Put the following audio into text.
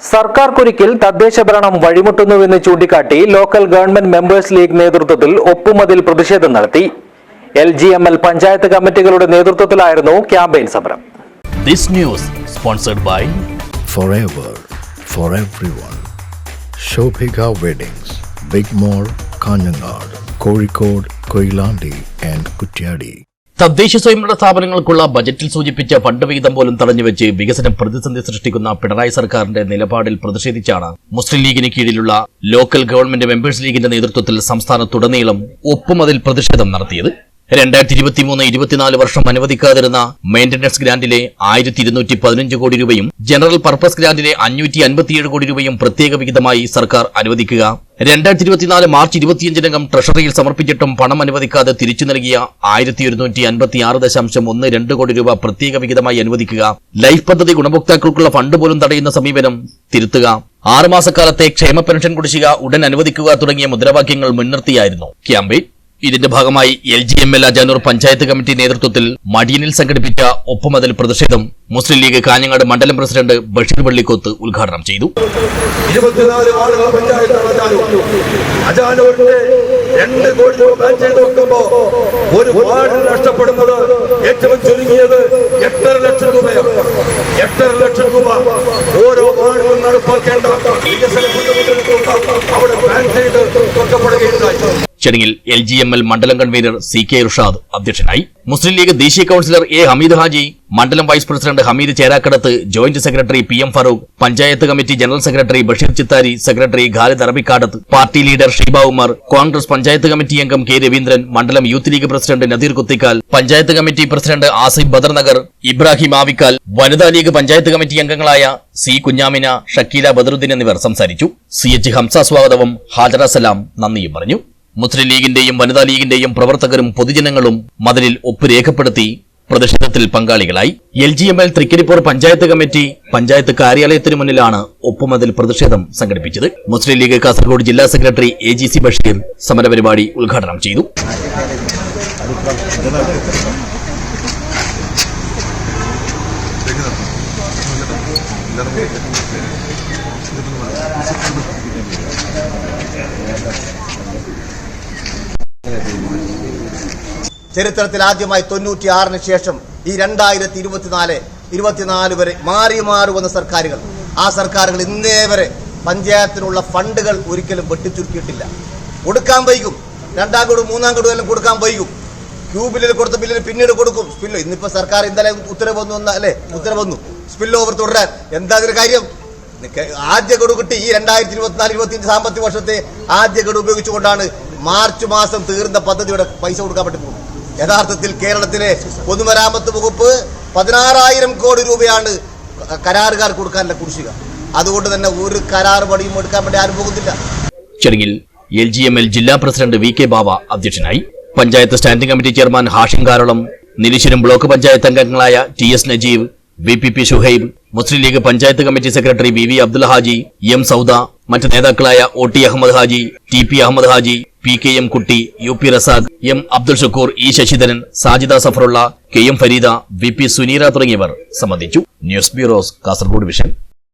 സർക്കാർ കുരുക്കിൽ തദ്ദേശ ഭരണം വഴിമുട്ടുന്നുവെന്ന് ചൂണ്ടിക്കാട്ടി ലോക്കൽ ഗവൺമെന്റ് മെമ്പേഴ്സ് ലീഗ് നേതൃത്വത്തിൽ ഒപ്പുമതിൽ പ്രതിഷേധം നടത്തി L G M L panchayat കമ്മിറ്റികളുടെ നേതൃത്വത്തിലായിരുന്നു ക്യാമ്പയിൻ സമരം This news sponsored by forever for everyone. Shobhika Weddings, Big Mall, Kanyanad, Kozhikode, Koilandi and Kutyadi. തദ്ദേശ സ്വയംഭരണ സ്ഥാപനങ്ങൾക്കുള്ള ബജറ്റിൽ സൂചിപ്പിച്ച ഫണ്ട് വിഹിതം പോലും തടഞ്ഞുവെച്ച് വികസനം പ്രതിസന്ധി സൃഷ്ടിക്കുന്ന പിണറായി സർക്കാരിന്റെ നിലപാടിൽ പ്രതിഷേധിച്ചാണ്. മുസ്ലിം ലീഗിന് കീഴിലുള്ള ലോക്കൽ ഗവൺമെന്റ് മെമ്പേഴ്സ് ലീഗിന്റെ നേതൃത്വത്തിൽ സംസ്ഥാനത്തുടനീളം ഒപ്പുമതിൽ പ്രതിഷേധം നടത്തിയത്. രണ്ടായിരത്തി ഇരുപത്തി മൂന്ന് ഇരുപത്തിനാല് വർഷം അനുവദിക്കാതിരുന്ന മെയിന്റനൻസ് ഗ്രാന്റിലെ ആയിരത്തി ഇരുന്നൂറ്റി പതിനഞ്ച് കോടി രൂപയും ജനറൽ പർപ്പസ് ഗ്രാന്റിലെ അഞ്ഞൂറ്റി അൻപത്തിയേഴ് കോടി രൂപയും പ്രത്യേക വിഹിതമായി സർക്കാർ അനുവദിക്കുക. രണ്ടായിരത്തി ഇരുപത്തിനാല് മാർച്ച് ഇരുപത്തിയഞ്ചിനകം ട്രഷറിയിൽ സമർപ്പിച്ചിട്ടും പണം അനുവദിക്കാതെ തിരിച്ചു നൽകിയ ആയിരത്തി ഒരുന്നൂറ്റി അൻപത്തി ആറ് ദശാംശം ഒന്ന് രണ്ട് കോടി രൂപ പ്രത്യേക വിഹിതമായി അനുവദിക്കുക. ലൈഫ് പദ്ധതി ഗുണഭോക്താക്കൾക്കുള്ള ഫണ്ട് പോലും തടയുന്ന സമീപനം തിരുത്തുക. ആറുമാസക്കാലത്തെ ക്ഷേമ പെൻഷൻ കുടിശ്ശിക ഉടൻ അനുവദിക്കുക തുടങ്ങിയ മുദ്രാവാക്യങ്ങൾ മുൻനിർത്തിയായിരുന്നു. ക്യാമ്പയിൻ ഇതിന്റെ ഭാഗമായി L G M L Ajanur panchayat committee നേതൃത്വത്തിൽ മടിയനിൽ സംഘടിപ്പിച്ച ഒപ്പമതിൽ പ്രതിഷേധം മുസ്ലിം ലീഗ് കാഞ്ഞങ്ങാട് മണ്ഡലം പ്രസിഡന്റ് ബഷീർ പള്ളിക്കോത്ത് ഉദ്ഘാടനം ചെയ്തു. ഏറ്റവും ചുരുങ്ങിയത് എട്ടര ലക്ഷം ലക്ഷം രൂപ ഓരോ വികസന ചടങ്ങിൽ എൽ ജി എം എൽ മണ്ഡലം കൺവീനർ സി കെ റുഷാദ് അധ്യക്ഷനായി. മുസ്ലിം ലീഗ് ദേശീയ കൌൺസിലർ എ ഹമീദ് ഹാജി മണ്ഡലം vice president Hameed Cherakkadath joint secretary P M Farooq panchayat committee general secretary Basheer Chittari secretary Khalid Arabikkadath party leader Sheeba Umar Congress panchayat committee അംഗം K Raveendran മണ്ഡലം Youth League president Nadeer Kuthikkal panchayat committee president Asif Badarnagar Ibrahim Avikkal Vanitha League panchayat committee അംഗങ്ങളായ C Kunjamina Shakeela Badaruddin എന്നിവർ സംസാരിച്ചു. C H Hamza സ്വാഗതവും ഹാജറ സലാം നന്ദിയും പറഞ്ഞു. മുസ്ലിം ലീഗിന്റെയും വനിതാ ലീഗിന്റെയും പ്രവർത്തകരും പൊതുജനങ്ങളും മതിലിൽ ഒപ്പ് രേഖപ്പെടുത്തി പ്രതിഷേധത്തിൽ പങ്കാളികളായി. L G M L Trikaripur panchayat committee panchayat കാര്യാലയത്തിന് മുന്നിലാണ് ഒപ്പുമതിൽ പ്രതിഷേധം സംഘടിപ്പിച്ചത്. മുസ്ലിം ലീഗ് കാസർഗോഡ് ജില്ലാ secretary A G C Basheer സമരപരിപാടി ഉദ്ഘാടനം ചെയ്തു. ചരിത്രത്തിൽ ആദ്യമായി തൊണ്ണൂറ്റി ആറിന് ശേഷം ഈ രണ്ടായിരത്തി ഇരുപത്തിനാല് ഇരുപത്തിനാല് വരെ മാറി മാറി വന്ന സർക്കാരുകൾ. ആ സർക്കാരുകൾ ഇന്നേ വരെ പഞ്ചായത്തിനുള്ള ഫണ്ടുകൾ ഒരിക്കലും വെട്ടിച്ചുരുക്കിയിട്ടില്ല. കൊടുക്കാൻ വൈകും. രണ്ടാം ഗഡു മൂന്നാം ഗഡു എല്ലാം കൊടുക്കാൻ വൈകും. ക്യൂ ബില്ലിൽ കൊടുത്ത ബില്ലിൽ പിന്നീട് കൊടുക്കും. സ്പില്ലോ ഇന്നിപ്പോ സർക്കാർ ഇന്നലെ ഉത്തരവ് വന്നു വന്ന അല്ലേ? ഉത്തരവ് വന്നു. സ്പിൽ ഓവർ തുടരാൻ. എന്താ അതിന് കാര്യം? ആദ്യ ഗഡു കിട്ടി ഈ രണ്ടായിരത്തി ഇരുപത്തിനാല് ഇരുപത്തിയഞ്ച് സാമ്പത്തിക വർഷത്തെ ആദ്യ ഗഡു ഉപയോഗിച്ചുകൊണ്ടാണ് മാർച്ച് മാസം തീർന്ന പദ്ധതിയുടെ പൈസ കൊടുക്കാൻ പറ്റുന്നത് യഥാർത്ഥത്തിൽ കേരളത്തിലെ പൊതുമരാമത്ത് വകുപ്പ് പതിനാറായിരം കോടി രൂപയാണ് കരാറുകാർ കൊടുക്കാനുള്ള കുടിശ്ശിക. അതുകൊണ്ട് തന്നെ ഒരു കരാർ പണിയും എടുക്കാൻ വേണ്ടി ആരും പോകുന്നില്ല. ചടങ്ങിൽ എൽ ജി എം എൽ ജില്ലാ പ്രസിഡന്റ് വി കെ ബാബ അധ്യക്ഷനായി. Panchayat standing committee chairman Hashim Karalam Nileshwaram block panchayat അംഗങ്ങളായ T S Najeeb V P P Shuhaib Muslim League panchayat committee secretary V V Abdul Haji M Sauda മറ്റ് നേതാക്കളായ O T Ahammed Haji T P Ahammed Haji P K M Kutty U P Razak M Abdul Shakoor E Sasidharan Sajida Safarulla K M Fareeda V P Suneera തുടങ്ങിയവർ സംബന്ധിച്ചു. News bureaus Kasaragod vision.